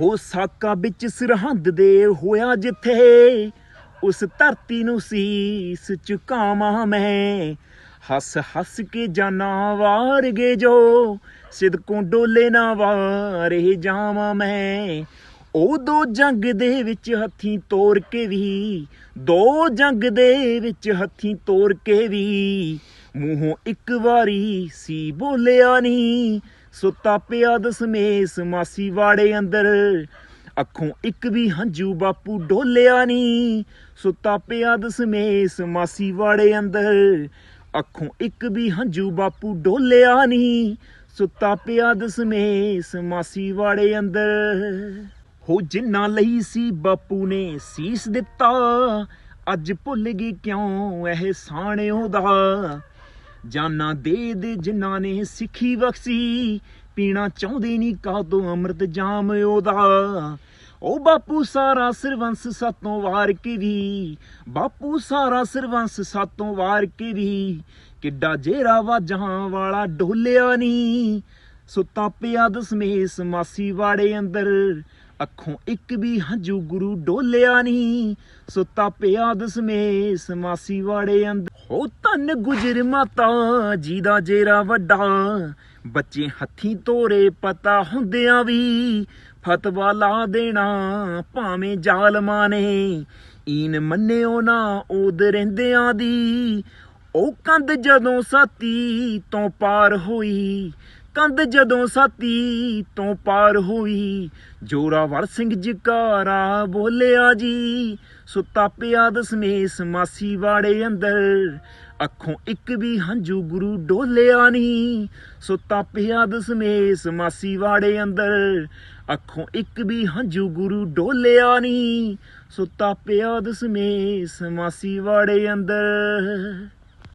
ਹੋ ਸਾਕਾ ਵਿੱਚ ਸਰਹੰਦ ਦੇ ਹੋਇਆ ਜਿੱਥੇ ਉਸ ਧਰਤੀ ਨੂੰ ਸੀਸ ਝੁਕਾਵਾਂ ਮੈਂ। ਹੱਸ ਹੱਸ ਕੇ ਜਾਨਾ ਵਾਰਗੇ ਜੋ, ਸਿਦਕੋਂ ਡੋਲੇ ਨਾ ਵਾਰੇ ਜਾਵਾਂ ਮੈਂ। ਉਹ ਦੋ ਜੰਗ ਦੇ ਵਿੱਚ ਹੱਥੀਂ ਤੋੜ ਕੇ ਵੀ, ਦੋ ਜੰਗ ਦੇ ਵਿੱਚ ਹੱਥੀਂ ਤੋੜ ਕੇ ਵੀ। ਮੂੰਹੋਂ ਇੱਕ ਵਾਰੀ ਸੀ ਬੋਲਿਆ ਨਹੀਂ ਸੁੱਤਾ ਪਿਆ ਦਸਮੇਸ ਮਾਸੀ ਵਾੜੇ ਅੰਦਰ। ਅੱਖੋਂ ਇੱਕ ਵੀ ਹੰਝੂ ਬਾਪੂ ਡੋਲਿਆ ਨਹੀਂ। ਸੁੱਤਾ ਪਿਆ ਦਸਮੇਸ ਮਾਸੀ ਵਾੜੇ ਅੰਦਰ। ਅੱਖੋਂ ਇੱਕ ਵੀ ਹੰਝੂ ਬਾਪੂ ਡੋਲਿਆ ਨਹੀਂ। ਸੁੱਤਾ ਪਿਆ ਦਸਮੇਸ ਮਾਸੀ ਵਾੜੇ ਅੰਦਰ। ਹੋ ਜਿੰਨਾ ਲਈ ਸੀ ਬਾਪੂ ਨੇ ਸੀਸ ਦਿੱਤਾ, ਅੱਜ ਭੁੱਲ ਗਈ ਕਿਉਂ ਇਹ ਸਾਣਿਓ ਦਾ। ਜਾਨਾ ਦੇ ਦੇ ਜਿਨ੍ਹਾਂ ਨੇ ਸਿੱਖੀ ਬਖਸ਼ੀ, ਪੀਣਾ ਚਾਹੁੰਦੇ ਨਹੀਂ ਕਾਦੋਂ ਅੰਮ੍ਰਿਤ ਜਾਮ ਉਹਦਾ। ਉਹ ਬਾਪੂ ਸਾਰਾ ਸਰਵੰਸ ਸਾਤੋਂ ਵਾਰ ਕੇ ਵੀ, ਬਾਪੂ ਸਾਰਾ ਸਰਵੰਸ ਸਾਤੋਂ ਵਾਰ ਕੇ ਵੀ, ਕਿੱਡਾ ਜੇਰਾ ਵਾਜਾਂ ਵਾਲਾ ਡੋਲਿਆ ਨਹੀਂ ਸੁੱਤਾ ਪਿਆ ਦਸਮੇਸ ਮਾਸੀ ਵਾੜੇ ਅੰਦਰ, ਅੱਖੋਂ ਇੱਕ ਵੀ ਹੰਝੂ ਗੁਰੂ ਡੋਲਿਆ ਨਹੀਂ ਸੁੱਤਾ ਪਿਆ ਦਸਮੇਸ ਮਾਸੀ ਵਾੜੇ ਅੰਦਰ ਹੋ ਧੰਨ ਗੁਜਰ ਮਾਤਾ ਜੀ ਦਾ ਜੇਰਾ ਵੱਡਾ। ਬੱਚੇ ਹੱਥੀਂ ਤੋਰੇ ਪਤਾ ਹੁੰਦਿਆਂ ਵੀ ਫਤਵਾ ਲਾ ਦੇਣਾ ਭਾਵੇਂ ਜ਼ਾਲਮਾਂ ਨੇ। ਈਨ ਮੰਨਿਓ ਨਾ ਉਦ ਰਹਿੰਦਿਆਂ ਦੀ। ਉਹ ਕੰਧ ਜਦੋਂ ਸਾਤੀ ਤੋਂ ਪਾਰ ਹੋਈ ਕੰਧ ਜਦੋਂ ਸਾਤੀ ਤੋਂ ਪਾਰ ਹੋਈ ਜੋਰਾਵਰ ਸਿੰਘ ਜਕਾਰਾ ਬੋਲਿਆ ਜੀ, ਸੁੱਤਾ ਪਿਆ ਦਸਮੇਸ ਮਾਸੀ ਵਾੜੇ ਅੰਦਰ, ਅੱਖੋਂ ਇੱਕ ਵੀ ਹੰਝੂ ਗੁਰੂ ਡੋਲਿਆ ਨਹੀਂ, ਸੁੱਤਾ ਪਿਆ ਦਸਮੇਸ ਮਾਸੀ ਵਾੜੇ ਅੰਦਰ, ਅੱਖੋਂ ਇੱਕ ਵੀ ਹੰਝੂ ਗੁਰੂ ਡੋਲਿਆ ਨਹੀਂ, ਸੁੱਤਾ ਪਿਆ ਦਸਮੇਸ ਮਾਸੀ ਵਾੜੇ ਅੰਦਰ।